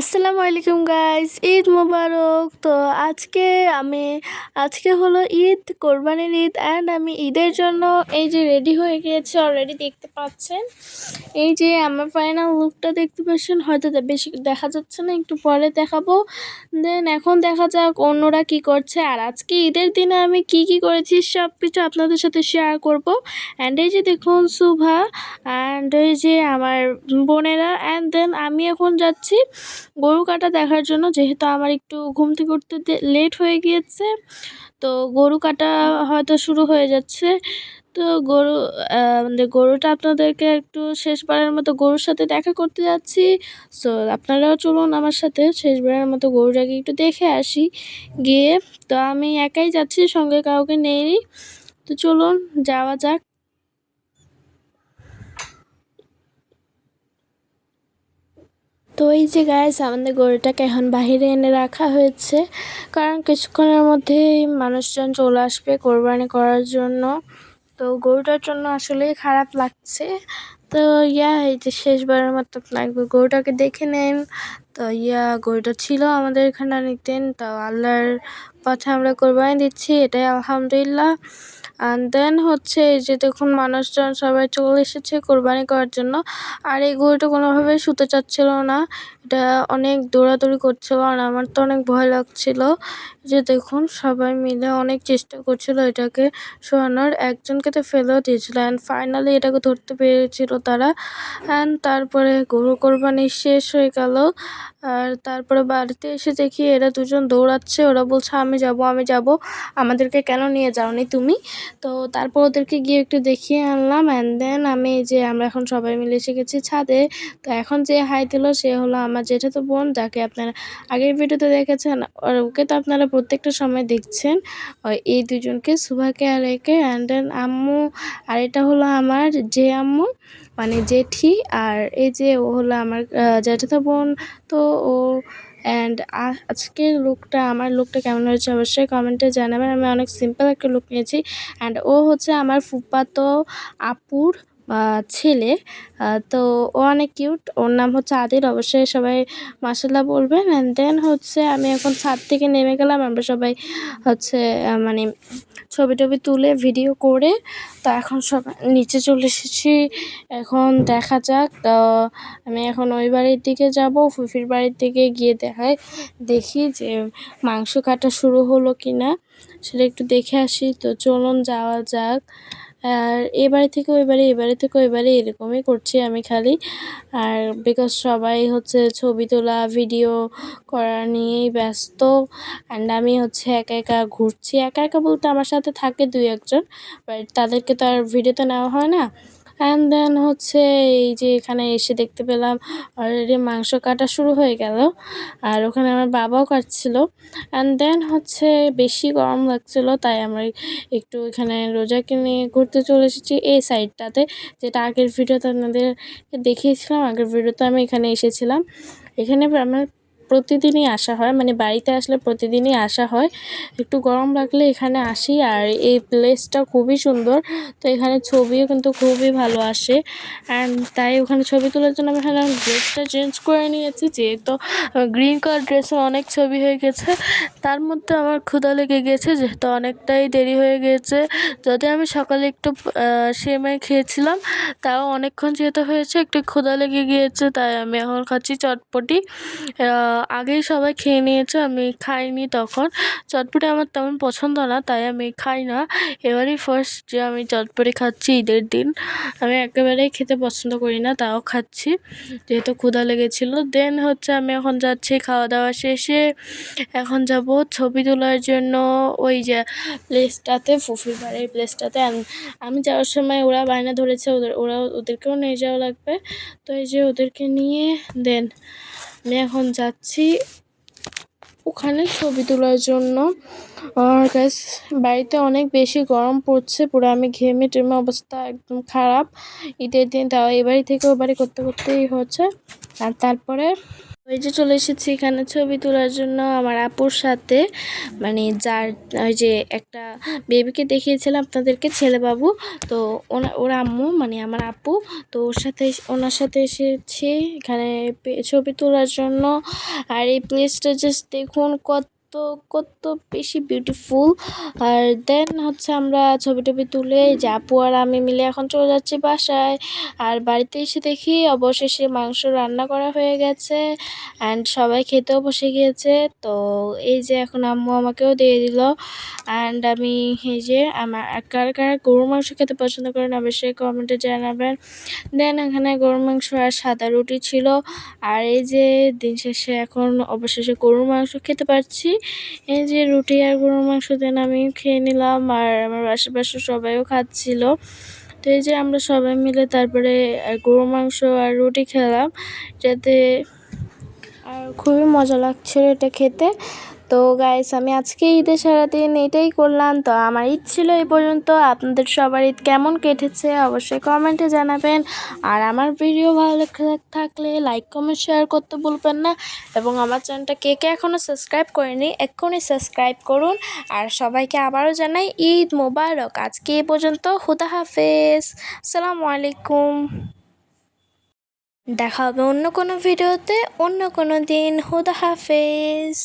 আসসালামু আলাইকুম গাইস ঈদ মোবারক। তো আজকে আমি, আজকে হলো ঈদ, কোরবানির ঈদ অ্যান্ড আমি ঈদের জন্য এই যে রেডি হয়ে গিয়েছি অলরেডি দেখতে পাচ্ছেন? এই যে আমার ফাইনাল লুকটা দেখতে পাচ্ছেন, হয়তো বেশি দেখা যাচ্ছে না, একটু পরে দেখাবো। দেন এখন দেখা যাক অন্যরা কি করছে। আর আজকে ঈদের দিনে আমি কি কি করেছি সব কিছু আপনাদের সাথে শেয়ার করব। অ্যান্ড এই যে দেখুন, সুভা অ্যান্ড এই যে আমার বোনেরা অ্যান্ড দেন আমি এখন যাচ্ছি গরু কাটা দেখার জন্য, যেহেতু আমার একটু ঘুম থেকে উঠতে লেট হয়ে গিয়েছে, তো গরু কাটা হয়তো শুরু হয়ে যাচ্ছে। তো গরু গরুটা আপনাদেরকে একটু শেষবারের মতো গরুর সাথে দেখা করতে যাচ্ছি। সো আপনারাও চলুন আমার সাথে শেষবারের মতো গরুটাকে একটু দেখে আসি। গিয়ে তো আমি একাই যাচ্ছি, সঙ্গে কাউকে নেই তো চলুন, যাওয়া যাক। তো এই যে গাইস আমাদের গরুটাকে এখন বাহিরে এনে রাখা হয়েছে। কারণ কিছুক্ষণের মধ্যেই মানুষজন চলে আসবে কোরবানি করার জন্য। তো গরুটার জন্য আসলেই খারাপ লাগছে। তো ইয়া, এই যে শেষবারের মতো লাগবে গরুটাকে দেখে নেন। তো ইয়া, গরুটা ছিল আমাদের এখানে নিতেন তো আল্লাহর পথে আমরা কোরবানি দিচ্ছি, এটাই আলহামদুলিল্লাহ। অ্যান্ড দেন হচ্ছে এই যে দেখুন মানুষজন সবাই চলে এসেছে কোরবানি করার জন্য। আর এই গরুটা কোনোভাবেই শুতে চাচ্ছিল না। এটা অনেক দৌড়াদৌড়ি করছিল আর আমার তো অনেক ভয় লাগছিল। যে দেখুন সবাই মিলে অনেক চেষ্টা করছিল এটাকে শোয়ানোর। একজনকে তো ফেলেও দিয়েছিল অ্যান্ড ফাইনালি এটাকে ধরতে পেরেছিল তারা। অ্যান্ড তারপরে গরু কোরবানি শেষ হয়ে গেল। আর তারপরে বাড়িতে এসে দেখি এরা দুজন দৌড়াচ্ছে। ওরা বলছে, আমি যাব আমি যাব। আমাদেরকে কেন নিয়ে যাওনি তুমি? তো তারপর ওদেরকে গিয়ে একটু দেখিয়ে আনলাম অ্যান্ড দেন আমি যে আমরা এখন সবাই মিলে এসে গেছি ছাদে, তো এখন যে হাই দিল সে হলো আমার যেটা তো বোন যাকে আপনারা আগের ভিডিওতে দেখেছেন, আর ওকে তো আপনারা প্রত্যেকটা সময় দেখছেন এই দুজনকে, সুভাকে আর একে অ্যান্ড দেন আম্মু, আর এটা হলো আমার যে আম্মু মানে জেঠি, আর এই যে ও হলো আমার জ্যাঠাতো বোন, তো ও অ্যান্ড আজকের লুকটা আমার লুকটা কেমন হয়েছে অবশ্যই কমেন্টে জানাবেন। আমি অনেক সিম্পল একটা লুক নিয়েছি। অ্যান্ড ও হচ্ছে আমার ফুপাতো আপুর ছেলে। তো ও অনেক কিউট। ওর নাম হচ্ছে আদিল। অবশ্যই সবাই মাসাল্লাহ বলবেন। অ্যান্ড দেন হচ্ছে আমি এখন ছাদ থেকে নেমে গেলাম। আমরা সবাই হচ্ছে মানে ছবি টবি তুলে ভিডিও করে, তো এখন সব নিচে চলে এসেছি। এখন দেখা যাক। আমি এখন ওই বাড়ির দিকে যাব। ফুফির বাড়ির দিকে গিয়ে দেখাই। দেখি যে মাংস কাটা শুরু হলো কি না সেটা একটু দেখে আসি। তো চলুন যাওয়া যাক। আর এবারে থেকে ওই বাড়ি এ বাড়ি থেকে ওই বাড়ি এরকমই করছি আমি খালি। আর বিকজ সবাই হচ্ছে ছবি তোলা ভিডিও করা নিয়েই ব্যস্ত। অ্যান্ড আমি হচ্ছে একা একা ঘুরছি। একা একা বলতে আমার সাথে থাকে দুই একজন বাট তাদেরকে তো আর ভিডিওতে নেওয়া হয় না। অ্যান্ড দেন হচ্ছে এই যে এখানে এসে দেখতে পেলাম অলরেডি মাংস কাটা শুরু হয়ে গেল। আর ওখানে আমার বাবাও কাটছিল। অ্যান্ড দেন হচ্ছে বেশি গরম লাগছিল, তাই আমরা একটু এখানে রোজাকে নিয়ে ঘুরতে চলে এসেছি এই সাইডটাতে যেটা আগের ভিডিওতে আপনাদের দেখিয়েছিলাম। আগের ভিডিওতে আমি এখানে এসেছিলাম। এখানে আমার প্রতিদিনই আসা হয় মানে বাড়িতে আসলে প্রতিদিনই আসা হয়। একটু গরম লাগলে এখানে আসি আর এই প্লেসটা খুবই সুন্দর। তো এখানে ছবিও কিন্তু খুবই ভালো আসে। অ্যান্ড তাই ওখানে ছবি তোলার জন্য আমি এখানে ড্রেসটা চেঞ্জ করে নিয়েছি, যেহেতু গ্রিন কালার ড্রেসে অনেক ছবি হয়ে গেছে। তার মধ্যে আমার ক্ষুধা লেগে গেছে, যেহেতু অনেকটাই দেরি হয়ে গেছে। যদি আমি সকালে একটু সেমাই খেয়েছিলাম, তাও অনেকক্ষণ যেহেতু হয়েছে, একটু ক্ষুধা লেগে গিয়েছে, তাই আমি এখন খাচ্ছি চটপটি। আগেই সবাই খেয়ে নিয়েছে, আমি খাইনি তখন। চটপটি আমার তেমন পছন্দ না, তাই আমি খাই না। এবারই ফার্স্ট যে আমি চটপটি খাচ্ছি ঈদের দিন, আমি একেবারেই খেতে পছন্দ করি না, তাও খাচ্ছি। যেহেতু ক্ষুধা লেগেছিলো দেন হচ্ছে আমি এখন যাচ্ছি খাওয়া দাওয়া শেষে। এখন যাব ছবি তোলার জন্য ওই যে প্লেসটাতে ফুফির বাড়ির প্লেসটাতে আমি যাওয়ার সময় ওরা বায়না ধরেছে, ওদের, ওরা ওদেরকেও নিয়ে যাওয়া লাগবে। তো এই যে ওদেরকে নিয়ে দেন আমি এখন যাচ্ছি ওখানে ছবি তোলার জন্য। আর গ্যাস বাড়িতে অনেক বেশি গরম পড়ছে, পুরো আমি ঘেমে টেমে অবস্থা একদম খারাপ। ঈদের দিন তাও এ বাড়ি থেকে ও বাড়ি করতে করতেই হচ্ছে। আর তারপরে ওই যে চলে এসেছি এখানে ছবি তোলার জন্য আমার আপুর সাথে। মানে যার, ওই যে একটা বেবিকে দেখিয়েছিলাম আপনাদেরকে ছেলে বাবু তো ওর আম্মু মানে আমার আপু, তো ওর সাথে, ওনার সাথে এসেছি এখানে ছবি তোলার জন্য। আর এই প্লেসটা জাস্ট দেখুন কত কত বেশি বিউটিফুল আর দেন হচ্ছে আমরা ছবি টবি তুলে আপু আর আমি মিলে এখন চলে যাচ্ছি বাসায়। আর বাড়িতে এসে দেখি অবশেষে মাংস রান্না করা হয়ে গেছে অ্যান্ড সবাই খেতেও বসে গিয়েছে। তো এই যে এখন আম্মু আমাকেও দিয়ে দিল অ্যান্ড আমি এই যে আমার কার কার গরু মাংস খেতে পছন্দ করেন অবশ্যই কমেন্টে জানাবেন। দেন এখানে গরুর মাংস আর সাদা রুটি ছিল। আর এই যে দিন শেষে এখন অবশেষে গরুর মাংস খেতে পারছি। এই যে রুটি আর গরুর মাংস দেন আমি খেয়ে নিলাম আর আমার আশেপাশে সবাইও খাচ্ছিল। তো এই যে আমরা সবাই মিলে তারপরে গরু মাংস আর রুটি খেলাম। যাতে আর খুবই মজা লাগছিল এটা খেতে। তো গাইস আমি আজকে ঈদের সারাদিন এটাই করলাম। তো আমার ঈদ ছিল এই পর্যন্ত। আপনাদের সবার ঈদ কেমন কেটেছে অবশ্যই কমেন্টে জানাবেন। আর আমার ভিডিও ভালো থাকলে লাইক কমেন্ট শেয়ার করতে ভুলবেন না। এবং আমার চ্যানেলটা কে কে এখনও সাবস্ক্রাইব করেনি, এক্ষুনি সাবস্ক্রাইব করুন। আর সবাইকে আবারও জানাই ঈদ মোবারক। আজকে এই পর্যন্ত, হুদা হাফেজ। আসসালামু আলাইকুম। দেখা হবে অন্য কোনো ভিডিওতে অন্য কোনো দিন। হুদা হাফেজ।